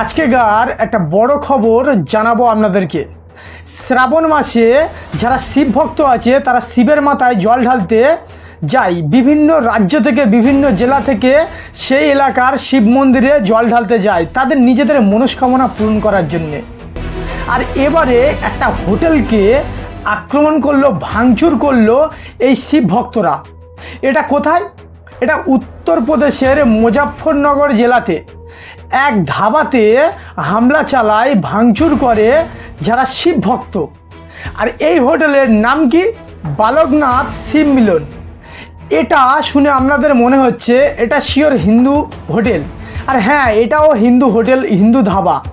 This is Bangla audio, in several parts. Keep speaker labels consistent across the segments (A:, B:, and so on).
A: আজকেকার একটা বড় খবর জানাব আপনাদেরকে। শ্রাবণ মাসে যারা শিব ভক্ত আছে, তারা শিবের মাথায় জল ঢালতে যায়। বিভিন্ন রাজ্য থেকে, বিভিন্ন জেলা থেকে সেই এলাকার শিব মন্দিরে জল ঢালতে যায়, তাদের নিজেদের মনস্কামনা পূরণ করার জন্যে। আর এবারে একটা হোটেলকে আক্রমণ করল, ভাঙচুর করল এই শিব ভক্তরা। এটা কোথায়? এটা উত্তরপ্রদেশের মুজাফরনগর জেলাতে। এক ধাবাতে হামলা চালায়, ভাঙচুর করে যারা শিব ভক্ত। আর এই হোটেলের নাম কি? বালকনাথ শিব মিলন। এটা শুনে আপনাদের মনে হচ্ছে এটা শিওর হিন্দু হোটেল। আর হ্যাঁ এটাও হিন্দু হোটেল, হিন্দু ধাবা।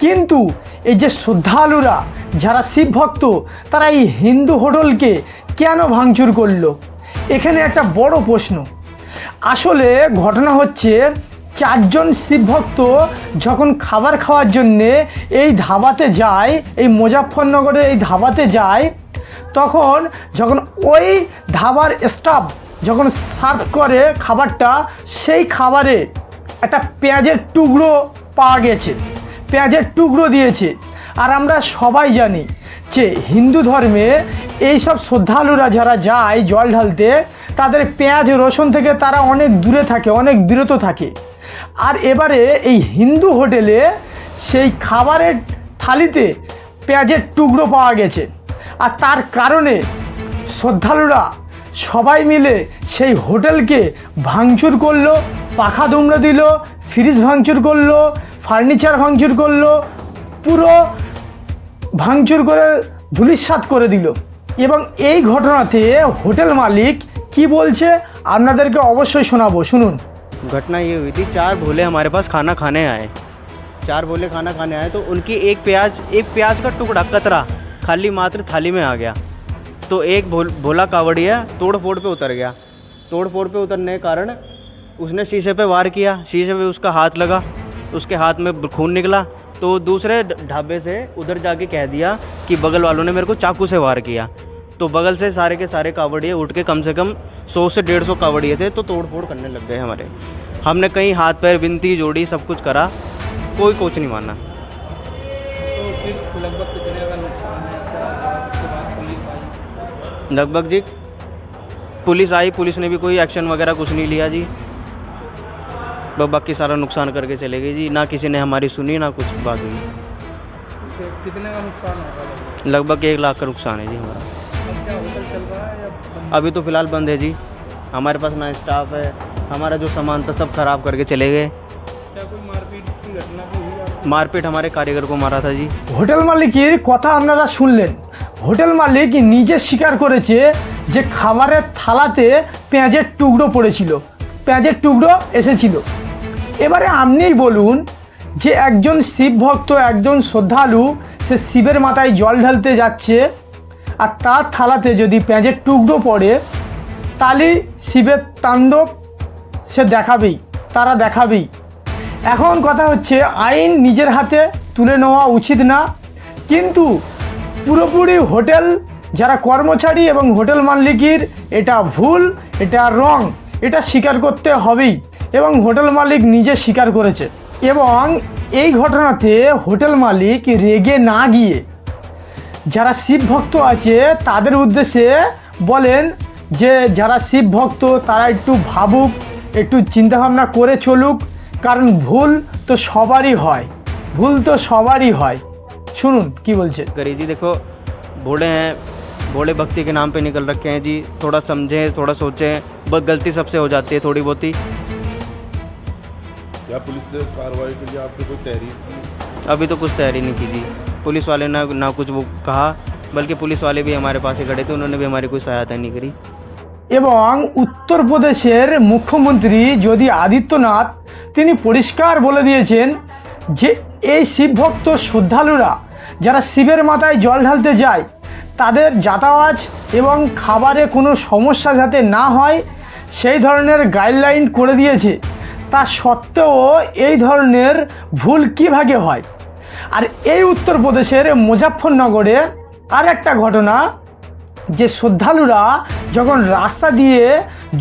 A: কিন্তু এই যে শ্রদ্ধালুরা, যারা শিব ভক্ত, তারা এই হিন্দু হোটেলকে কেন ভাঙচুর করল? এখানে একটা বড় প্রশ্ন। আসলে ঘটনা হচ্ছে চারজন শিব ভক্ত যখন খাবার খাওয়ার জন্যে এই ধাবাতে যায়, এই মুজাফরনগরের এই ধাবাতে যায়, তখন যখন ওই ধাবার স্টাফ যখন সার্ভ করে খাবারটা, সেই খাবারে একটা পেঁয়াজের টুকরো পাওয়া গেছে। পেঁয়াজের টুকরো দিয়েছে। আর আমরা সবাই জানি যে হিন্দু ধর্মে এই সব শ্রদ্ধালুরা যারা যায় জল ঢালতে, তাদের পেঁয়াজ, রসুন থেকে তারা অনেক দূরে থাকে, অনেক বিরত থাকে। আর এবারে এই হিন্দু হোটেলে সেই খাবারের থালিতে পেঁয়াজের টুকরো পাওয়া গেছে। আর তার কারণে শ্রদ্ধালুরা সবাই মিলে সেই হোটেলকে ভাঙচুর করল, পাখা দুমড়ে দিল, ফ্রিজ ভাঙচুর করল, ফার্নিচার ভাঙচুর করল, পুরো ভাঙচুর করে ধুলিস্বাত করে দিল। এবং এই ঘটনাতে হোটেল মালিক কি বলছে আপনাদেরকে অবশ্যই শোনাবো। শুনুন।
B: घटना ये हुई थी, चार भोले हमारे पास खाना खाने आए। चार भोले खाना खाने आए तो उनकी एक प्याज एक प्याज का टुकड़ा कतरा खाली मात्र थाली में आ गया। तो एक भोल, भोला कावड़िया तोड़ फोड़ पे उतर गया। तोड़ फोड़ पे उतरने के कारण उसने शीशे पे वार किया। शीशे पे उसका हाथ लगा, उसके हाथ में खून निकला। तो दूसरे ढाबे से उधर जाके कह दिया कि बगल वालों ने मेरे को चाकू से वार किया। तो बगल से सारे के सारे कावड़िए उठ के कम से कम सौ से डेढ़ सौ कावड़िए थे तो तोड़ फोड़ करने लग गए हमारे। हमने कहीं हाथ पैर बिनती जोड़ी सब कुछ करा कोई कोच नहीं माना
C: तो लगभग है?
B: जी पुलिस आई पुलिस ने भी कोई एक्शन वगैरह कुछ नहीं लिया जी। बाकी सारा नुकसान करके चले गई जी ना किसी ने हमारी सुनी ना कुछ बात हुई।
C: कितने का नुकसान होगा लगभग
B: एक लाख का नुकसान है जी हमारा। अभी तो फ़िलहाल बंद है जी हमारे पास ना स्टाफ है हमारा जो सामान था सब खराब करके चले गए
C: क्या कोई मारपीट की घटना भी हुई आप
B: मारपीट हमारे कारीगर को मारा था जी
A: হোটেল মালিকের কথা আপনারা শুনলেন হোটেল মালিক নিজে স্বীকার করেছে যে খাবারের থালাতে পেঁয়াজের টুকরো পড়েছিল পেঁয়াজের টুকরো এসেছিল এবারে আপনিই বলুন যে একজন শিব ভক্ত একজন শ্রদ্ধালু সে শিবের মাথায় জল ঢালতে যাচ্ছে আর তার থালাতে যদি পেঁয়াজের টুকরো পড়ে, তাহলে শিবের তাণ্ডব সে দেখাবেই, তারা দেখাবেই। এখন কথা হচ্ছে, আইন নিজের হাতে তুলে নেওয়া উচিত না, কিন্তু পুরোপুরি হোটেল যারা কর্মচারী এবং হোটেল মালিকের, এটা ভুল, এটা রং, এটা স্বীকার করতে হবেই, এবং হোটেল মালিক নিজে স্বীকার করেছে। এবং এই ঘটনাতে হোটেল মালিক রেগে না গিয়ে যারা শিব ভক্ত আছে তাদের উদ্দেশ্যে বলেন যে যারা শিব ভক্ত তারা একটু ভাবুক একটু চিন্তাভাবনা করে চলুক কারণ ভুল তো সবারই হয় ভুল তো সবারই হয় শুনুন কি বলছে
B: करिए जी देखो बूढ़े हैं बूढ़े भक्ति के नाम पे निकल रखे हैं जी थोड़ा समझें थोड़ा सोचें बहुत गलती सबसे हो जाती है थोड़ी बहुत ही
D: क्या पुलिस ने कार्रवाई के लिए आपने कोई तहरीर की
B: अभी तो कुछ तैयारी नहीं की जी पुलिस वाले ना ना कुछ वो कहा बल्कि पुलिस वाले भी हमारे पास ही खड़े थे उन्होंने भी हमारी कोई सहायता नहीं करी
A: এবং উত্তরপ্রদেশের মুখ্যমন্ত্রী যোগী আদিত্যনাথ তিনি পরিষ্কার বলে দিয়েছেন যে এই শিবভক্ত শ্রদ্ধালুরা যারা শিবের মাথায় জল ঢালতে যায় তাদের যাতায়াত এবং খাবারে কোনো সমস্যা যাতে না হয় সেই ধরনের গাইডলাইন করে দিয়েছে তা সত্ত্বেও এই ধরনের ভুল কীভাবে হয় আর এই উত্তরপ্রদেশের মুজাফরনগরে আর একটা ঘটনা, যে শ্রদ্ধালুরা যখন রাস্তা দিয়ে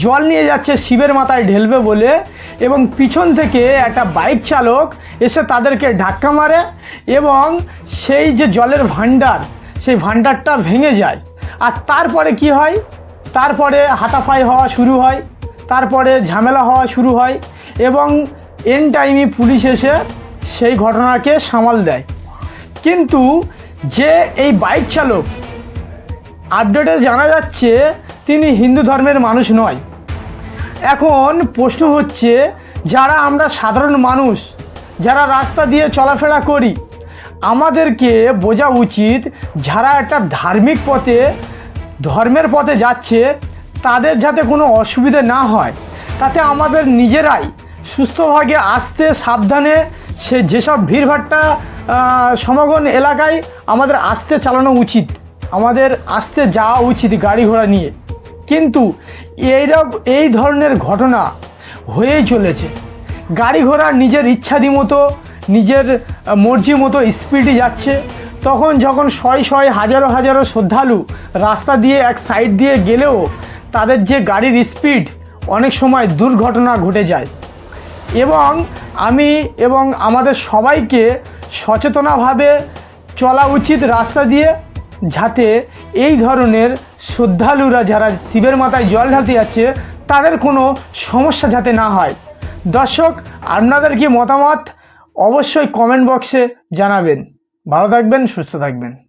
A: জল নিয়ে যাচ্ছে শিবের মাথায় ঢেলবে বলে এবং পিছন থেকে একটা বাইক চালক এসে তাদেরকে ধাক্কা মারে এবং সেই যে জলের ভাণ্ডার, সেই ভাণ্ডারটা ভেঙে যায়। আর তারপরে কি হয়? তারপরে হাতাফাই হওয়া শুরু হয়, তারপরে ঝামেলা হওয়া শুরু হয় এবং এন টাইমে পুলিশ এসে সেই ঘটনাকে সামাল দেয়। কিন্তু যে এই বাইক চালক আপডেটে জানা যাচ্ছে তিনি হিন্দু ধর্মের মানুষ নয়। এখন প্রশ্ন হচ্ছে, যারা আমরা সাধারণ মানুষ, যারা রাস্তা দিয়ে চলাফেরা করি, আমাদেরকে বোঝা উচিত যারা একটা ধার্মিক পথে, ধর্মের পথে যাচ্ছে, তাদের যাতে কোনো অসুবিধে না হয়। তাতে আমাদের নিজেরাই সুস্থভাবে আসতে, সাবধানে সে যেসব ভিড়ভাট্টা সমাগম এলাকায় আমাদের আসতে চালানো উচিত, আমাদের আসতে যাওয়া উচিত গাড়ি ঘোড়া নিয়ে। কিন্তু এইরকম এই ধরনের ঘটনা হয়েই চলেছে। গাড়ি ঘোড়া নিজের ইচ্ছাদি মতো, নিজের মর্জি মতো স্পিডে যাচ্ছে। তখন যখন শয় শয় হাজারো হাজারো শ্রদ্ধালু রাস্তা দিয়ে এক সাইড দিয়ে গেলেও তাদের যে গাড়ির স্পিড অনেক সময় দুর্ঘটনা ঘটে যায়। এবং আমি এবং আমাদের সবাইকে সচেতনভাবে চলা উচিত রাস্তা দিয়ে যাতে এই ধরনের শ্রদ্ধালুরা যারা শিবের মাথায় জল ঢালতে যাচ্ছে, তাদের কোনো সমস্যা যাতে না হয়। দর্শক, আপনাদের কি মতামত? অবশ্যই কমেন্ট বক্সে জানাবেন। ভালো থাকবেন, সুস্থ থাকবেন।